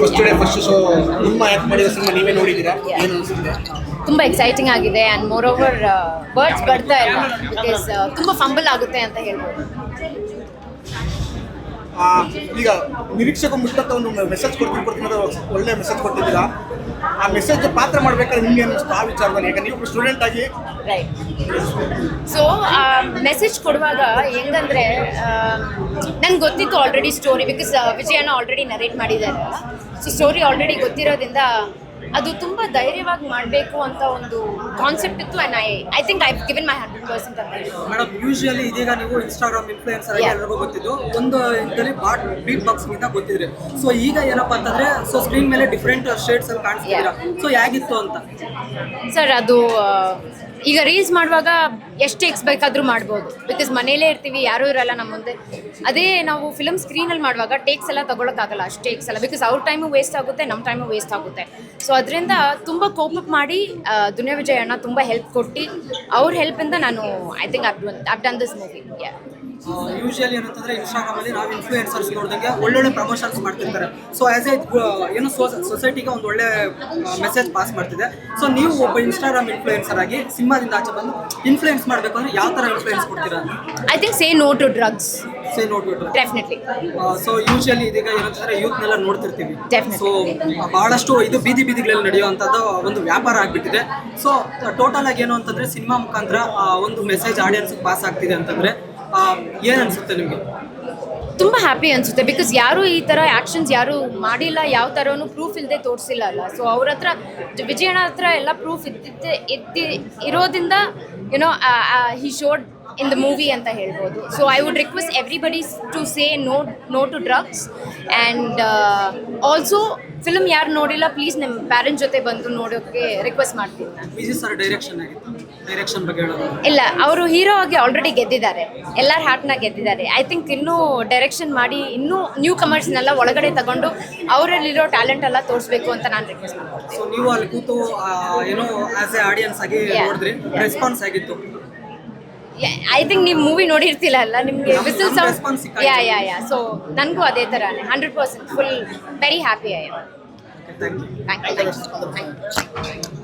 First day first show ನಿಮ್ಮ act ಮಾಡಿರೋ cinema ನೀವೇ ನೋಡಿದ್ದೀರಾ? ಏನು ಅನಿಸುತ್ತೆ? ತುಂಬ ಎಕ್ಸೈಟಿಂಗ್ ಆಗಿದೆ ಅಂಡ್ ಮೋರ್ ಓವರ್ ಬರ್ಡ್ಸ್ ಬರ್ತಾ ಇಲ್ಲ. ಬಿಕಾಸ್ ತುಂಬ ಫಂಬಲ್ ಆಗುತ್ತೆ ಅಂತ ಹೇಳ್ಬೋದು. ಈಗ ನಿರೀಕ್ಷಕ ಮುಟ್ಟಂತ ಒಂದು ಮೆಸೇಜ್ ಕೊಡ್ತೀನಿ ಕೊಡ್ತೀನಿ ಒಳ್ಳೆ ಮೆಸೇಜ್ ಕೊಟ್ಟಿದ್ದೀರಾ? ಆ ಮೆಸೇಜ್ ಪಾತ್ರ ಮಾಡ್ಬೇಕಾದ್ರೆ ನಿಮ್ಗೆ ಅನ್ನಿಸ್ತು ಆ ವಿಚಾರದಲ್ಲಿ. ಈಗ ನೀವು ಸ್ಟೂಡೆಂಟ್ ಆಗಿ ರೈಟ್ ಸೊ ಮೆಸೇಜ್ ಕೊಡುವಾಗ ಹೆಂಗಂದ್ರೆ ನಂಗೆ ಗೊತ್ತಿತ್ತು ಆಲ್ರೆಡಿ ಸ್ಟೋರಿ ಬಿಕಾಸ್ ವಿಜಯನ ಆಲ್ರೆಡಿ ನರೇಟ್ ಮಾಡಿದ್ದಾರೆ ಸೊ ಸ್ಟೋರಿ ಆಲ್ರೆಡಿ ಗೊತ್ತಿರೋದ್ರಿಂದ ಅದು ತುಂಬ ಧೈರ್ಯವಾಗಿ ಮಾಡಬೇಕು ಅಂತ ಒಂದು ಕಾನ್ಸೆಪ್ಟ್ ಇತ್ತು and I I think I given my hundred percent ಅಂತ. ಮೇಡಮ್ ಯೂಶಲಿ ಇದೀಗ ನೀವು ಇನ್ಸ್ಟಾಗ್ರಾಮ್ ಇನ್ಫ್ಲೂಯೆನ್ಸರ್ ಆಗಿ ಎಲ್ಲರಿಗೂ ಗೊತ್ತಿದ್ದು ಒಂದು ಇದರಲ್ಲಿ ಬಾಟ್ ಬೀಟ್ ಬಾಕ್ಸಿಂಗ್ ಇಂದ ಗೊತ್ತಿದ್ರೆ ಸೊ ಈಗ ಏನಪ್ಪಾ ಅಂತಂದ್ರೆ ಸೊ ಸ್ಕ್ರೀನ್ ಮೇಲೆ ಡಿಫ್ರೆಂಟ್ ಶೇಡ್ಸ್ ಅಲ್ಲಿ ಕಾಣಿಸ್ತಿದ್ದೀರಾ? ಸೊ ಹೇಗಿತ್ತು ಅಂತ? ಸರ್ ಅದು ಈಗ ರೀಲ್ಸ್ ಮಾಡುವಾಗ ಎಷ್ಟು ಟೇಕ್ಸ್ ಬೇಕಾದರೂ ಮಾಡ್ಬೋದು. ಬಿಕಾಸ್ ಮನೇಲೇ ಇರ್ತೀವಿ, ಯಾರೂ ಇರಲ್ಲ ನಮ್ಮ ಮುಂದೆ. ಅದೇ ನಾವು ಫಿಲಮ್ ಸ್ಕ್ರೀನಲ್ಲಿ ಮಾಡುವಾಗ ಟೇಕ್ಸ್ ಎಲ್ಲ ತಗೊಳಕ್ಕಾಗಲ್ಲ, ಅಷ್ಟು ಟೇಕ್ಸ್ ಎಲ್ಲ. ಬಿಕಾಸ್ ಅವ್ರ ಟೈಮು ವೇಸ್ಟ್ ಆಗುತ್ತೆ, ನಮ್ಮ ಟೈಮು ವೇಸ್ಟ್ ಆಗುತ್ತೆ. ಸೊ ಅದರಿಂದ ತುಂಬ ಕೋಪಪ್ ಮಾಡಿ ದುನಿಯಾ ವಿಜಯ್ ಅಣ್ಣ ತುಂಬ ಹೆಲ್ಪ್ ಕೊಟ್ಟು, ಅವ್ರ ಹೆಲ್ಪಿಂದ ನಾನು I think up done this movie usually ಏನಂತಂದ್ರೆ ಇನ್ಸ್ಟಾಗ್ರಾಮ್ ಅಲ್ಲಿ ನಾವು ಇನ್ಫ್ಲೂಯೆನ್ಸರ್ಸ್ ನೋಡಿದಂಗೆ ಒಳ್ಳೊಳ್ಳೆ ಪ್ರಮೋಷನ್ಸ್ ಮಾಡ್ತಿರ್ತಾರೆ. ಸೊ ಆಸ್ ಎ ಏನು ಸೊಸೈಟಿಗೆ ಒಂದು ಒಳ್ಳೆ ಮೆಸೇಜ್ ಪಾಸ್ ಮಾಡ್ತಿದೆ. ಸೊ ನೀವು ಒಬ್ಬ ಇನ್ಸ್ಟಾಗ್ರಾಮ್ ಇನ್ಫ್ಲೂಯೆನ್ಸರ್ ಆಗಿ ಸಿನಿಮಾದಿಂದ ಆಚೆ ಬಂದು ಇನ್ಫ್ಲೂಯೆನ್ಸ್ ಮಾಡಬೇಕು ಅಂದ್ರೆ ಯಾವ ತರ ಇನ್ಫ್ಲೂಯೆನ್ಸ್ ಕೊಡ್ತೀರಾ? I think say no to drugs say no ನೋಡ್ಬಿಟ್ಟು ಡೆಫಿನೆಟ್ಲಿ ಸೊ ಯೂಶಲಿ ಇದೀಗ ಏನಂತಂದ್ರೆ ಯೂತ್ನೆಲ್ಲ ನೋಡ್ತಿರ್ತೀವಿ. ಸೊ ಬಹಳಷ್ಟು ಇದು ಬೀದಿ ಬೀದಿಗಳಲ್ಲಿ ನಡೆಯುವಂಥದ್ದು ಒಂದು ವ್ಯಾಪಾರ ಆಗ್ಬಿಟ್ಟಿದೆ. ಸೊ ಟೋಟಲ್ ಆಗಿ ಏನು ಅಂತಂದ್ರೆ ಸಿನಿಮಾ ಮುಖಾಂತರ ಒಂದು ಮೆಸೇಜ್ ಆಡಿಯನ್ಸ್ ಪಾಸ್ ಆಗ್ತಿದೆ ಅಂತಂದ್ರೆ ಏನ್ ನಿಮಗೆ? ತುಂಬ ಹ್ಯಾಪಿ ಅನಿಸುತ್ತೆ ಬಿಕಾಸ್ ಯಾರೂ ಈ ಥರ ಆ್ಯಕ್ಷನ್ಸ್ ಯಾರೂ ಮಾಡಿಲ್ಲ, ಯಾವ ಥರನೂ ಪ್ರೂಫ್ ಇಲ್ಲದೆ ತೋರಿಸಿಲ್ಲ ಅಲ್ಲ. ಸೊ ಅವ್ರ ಹತ್ರ, ವಿಜಯಣ್ಣ ಹತ್ರ ಎಲ್ಲ ಪ್ರೂಫ್ ಇದ್ದಿದ್ದೆ ಇದ್ದಿ ಇರೋದ್ರಿಂದ you know he showed in the movie ಅಂತ ಹೇಳ್ಬೋದು. So I would request everybody to say no no to drugs and also film ಯಾರು ನೋಡಿಲ್ಲ ಪ್ಲೀಸ್ ನಿಮ್ಮ ಪ್ಯಾರೆಂಟ್ ಜೊತೆ ಬಂದು ನೋಡೋಕ್ಕೆ ರಿಕ್ವೆಸ್ಟ್ ಮಾಡ್ತೀನಿ ನಾನು. ಇಲ್ಲ ಅವರು ಹೀರೋ ಆಗಿ ಆಲ್ರೆಡಿ ಗೆದ್ದಿದ್ದಾರೆ. ಎಲ್ಲರ ಹಾರ್ಟ್ನ ಗೆದ್ದಿದ್ದಾರೆ. ಐ ಥಿಂಕ್ ಇನ್ನೂ ಡೈರೆಕ್ಷನ್ ಮಾಡಿ ಇನ್ನೂ ನ್ಯೂ ಕಮರ್ಸ್ನೆಲ್ಲ ಒಳಗಡೆ ತಗೊಂಡು ಅವರಲ್ಲಿರೋ ಟ್ಯಾಲೆಂಟ್ ಎಲ್ಲ ತೋರಿಸ್ಬೇಕು ಅಂತ ನಾನು ರಿಕ್ವೆಸ್ಟ್ ಮಾಡ್ತೀನಿ. ನೀವು ಅಲ್ಲಿ ಕೂತು ಏನೋ ಆಸ್ ಎ ಆಡಿಯನ್ಸ್ ಆಗಿ. ನೋಡಿದ್ರಿ. ರೆಸ್ಪಾನ್ಸ್ ಆಗಿತ್ತು ಐ ಥಿಂಕ್ ನೀವು ಮೂವಿ ನೋಡಿರ್ತಿಲ್ಲ ಅಲ್ಲ ನಿಮಗೆ ನಮ್- whistle sound. Yeah yeah yeah so ನನಗೂ ಅದೇ ಥರನೇ hundred percent full very happy I thank you thank you